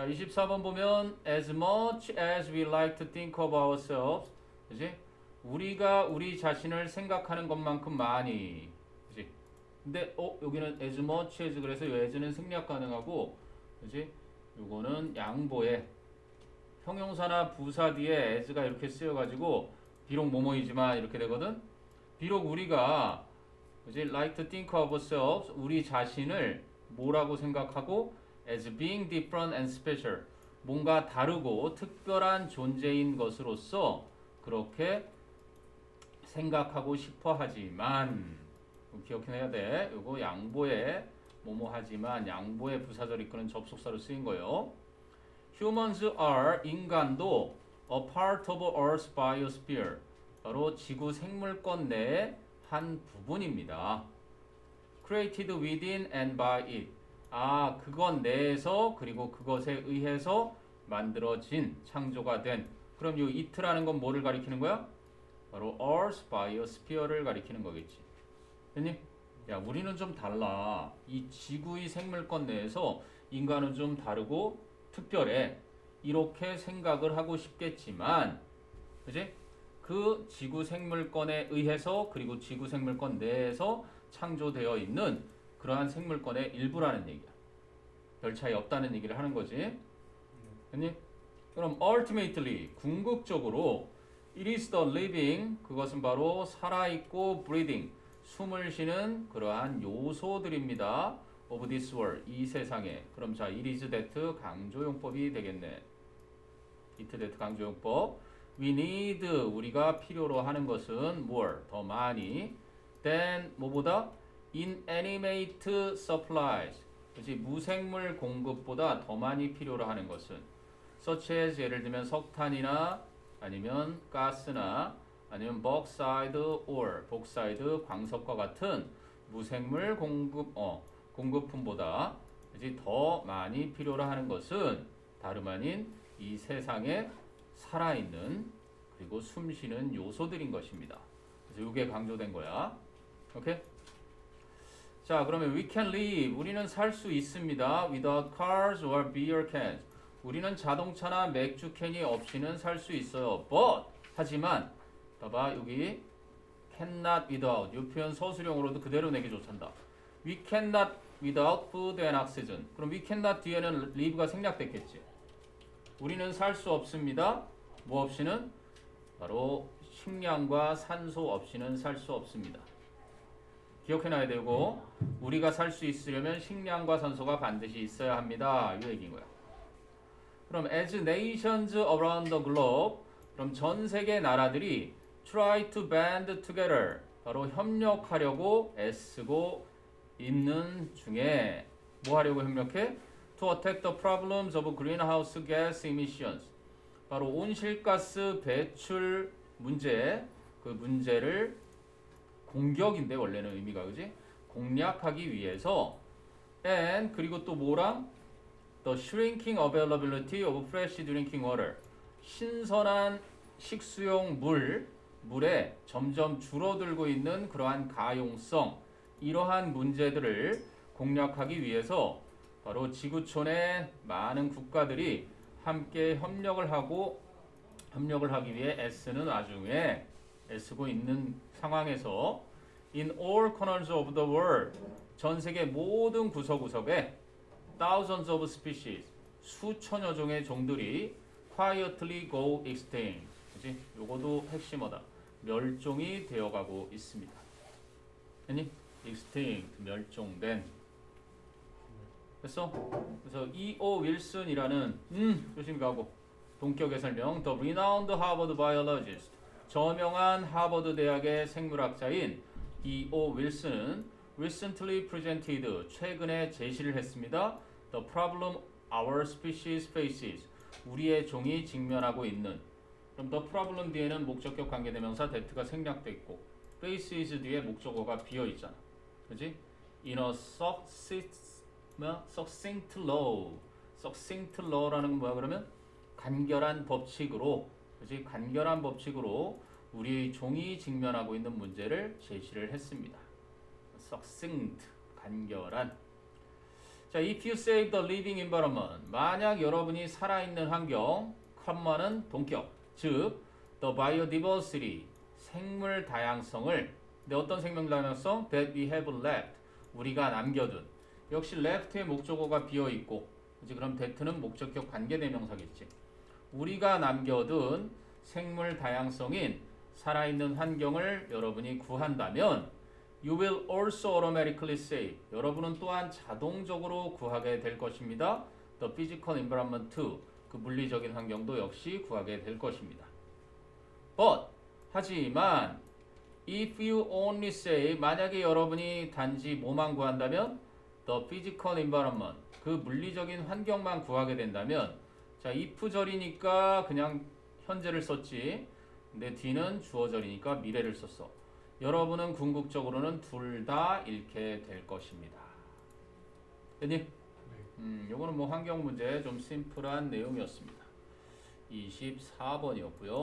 자, 24번 보면 as much as we like to think of ourselves. 그지? 우리가 우리 자신을 생각하는 것만큼 많이. 그지? 근데 어, 여기는 as much as 그래서 이 as는 생략 가능하고 그지? 요거는 양보에 형용사나 부사 뒤에 as가 이렇게 쓰여 가지고 비록 뭐뭐이지만 이렇게 되거든. 비록 우리가 그지? like to think of ourselves 우리 자신을 뭐라고 생각하고 as being different and special 뭔가 다르고 특별한 존재인 것으로서 그렇게 생각하고 싶어 하지만 기억해내야 돼. 이거 양보에 뭐뭐 하지만 양보의 부사절 이끄는 접속사로 쓰인 거예요. Humans are 인간도 a part of Earth's biosphere 바로 지구 생물권 내의 한 부분입니다. Created within and by it 아 그것 내에서 그리고 그것에 의해서 만들어진 창조가 된 그럼 이 it라는 건 뭐를 가리키는 거야? 바로 Earth's biosphere를 가리키는 거겠지. 됐니? 야 우리는 좀 달라. 이 지구의 생물권 내에서 인간은 좀 다르고 특별해. 이렇게 생각을 하고 싶겠지만, 그지? 그 지구 생물권에 의해서 그리고 지구 생물권 내에서 창조되어 있는 그러한 생물권의 일부라는 얘기야. 별 차이 없다는 얘기를 하는 거지. 됐니? 그럼 ultimately 궁극적으로 it is the living 그것은 바로 살아 있고 breathing 숨을 쉬는 그러한 요소들입니다. of this world 이 세상에. 그럼 자 it is that 강조용법이 되겠네. it that 강조용법. we need 우리가 필요로 하는 것은 more 더 많이 than 뭐보다 inanimate supplies 그렇지 무생물 공급보다 더 많이 필요로 하는 것은 such as 예를 들면 석탄이나 아니면 가스나 아니면 bauxite ore 복사이드 광석과 같은 무생물 공급 어 공급품보다 이제 더 많이 필요로 하는 것은 다름 아닌 이 세상에 살아있는 그리고 숨쉬는 요소들인 것입니다. 그래서 이게 강조된 거야. 오케이? 자, 그러면 we can live. 우리는 살 수 있습니다. without cars or beer cans. 우리는 자동차나 맥주 캔이 없이는 살 수 있어요. but 하지만 봐봐 여기 cannot without 이 표현 서술형으로도 그대로 내기 좋단다. we cannot without food and oxygen. 그럼 we cannot 뒤에는 live가 생략됐겠지. 우리는 살 수 없습니다. 뭐 없이는 바로 식량과 산소 없이는 살 수 없습니다. 기억해놔야 되고 우리가 살 수 있으려면 식량과 산소가 반드시 있어야 합니다. 이 얘기인 거야. 그럼 as nations around the globe 그럼 전 세계 나라들이 try to band together 바로 협력하려고 애쓰고 있는 중에 뭐 하려고 협력해? to attack the problems of greenhouse gas emissions 바로 온실가스 배출 문제 그 문제를 공격인데 원래는 의미가 그지? 공략하기 위해서. And 그리고 또 뭐랑? The shrinking availability of fresh drinking water. 신선한 식수용 물 물에 점점 줄어들고 있는 그러한 가용성 이러한 문제들을 공략하기 위해서 바로 지구촌의 많은 국가들이 함께 협력을 하고 협력을 하기 위해 와중에 애 쓰고 있는 상황에서 in all corners of the world 전 세계 모든 구석구석에 thousands of species 수천여 종의 종들이 quietly go extinct 그지? 요거도 핵심어다 멸종이 되어가고 있습니다 아니 extinct 멸종된 됐어? 그래서 E.O. 윌슨이라는 음 조심히 가고 동격의 설명 The renowned Harvard biologist 저명한 하버드 대학의 생물학자인 E.O. 윌슨은 recently presented 최근에 제시를 했습니다. The problem our species faces 우리의 종이 직면하고 있는 그럼 the problem 뒤에는 목적격 관계대명사 that가 생략돼 있고 faces 뒤에 목적어가 비어 있잖아. 그지? In a succinct, succinct law. succinct law라는 건 뭐야 그러면 간결한 법칙으로 그지? 간결한 법칙으로 우리 종이 직면하고 있는 문제를 제시를 했습니다. succinct 간결한 자, if you save the living environment. 만약 여러분이 살아있는 환경, 컴마는 동격, 즉 the biodiversity, 생물 다양성을 근데 어떤 생물 다양성? that we have left. 우리가 남겨둔. 역시 left의 목적어가 비어 있고 그럼 that는 목적격 관계대명사겠지. 우리가 남겨둔 생물 다양성인 살아있는 환경을 여러분이 구한다면 You will also automatically save. 여러분은 또한 자동적으로 구하게 될 것입니다. The physical environment too. 그 물리적인 환경도 역시 구하게 될 것입니다. But 하지만 if you only save 만약에 여러분이 단지 뭐만 구한다면 the physical environment 그 물리적인 환경만 구하게 된다면 자 if절이니까 그냥 현재를 썼지. 근데 뒤는 주어절이니까 미래를 썼어. 여러분은 궁극적으로는 둘 다 잃게 될 것입니다. 됐니? 음, 요거는 뭐 환경 문제 좀 심플한 내용이었습니다. 24번이었고요.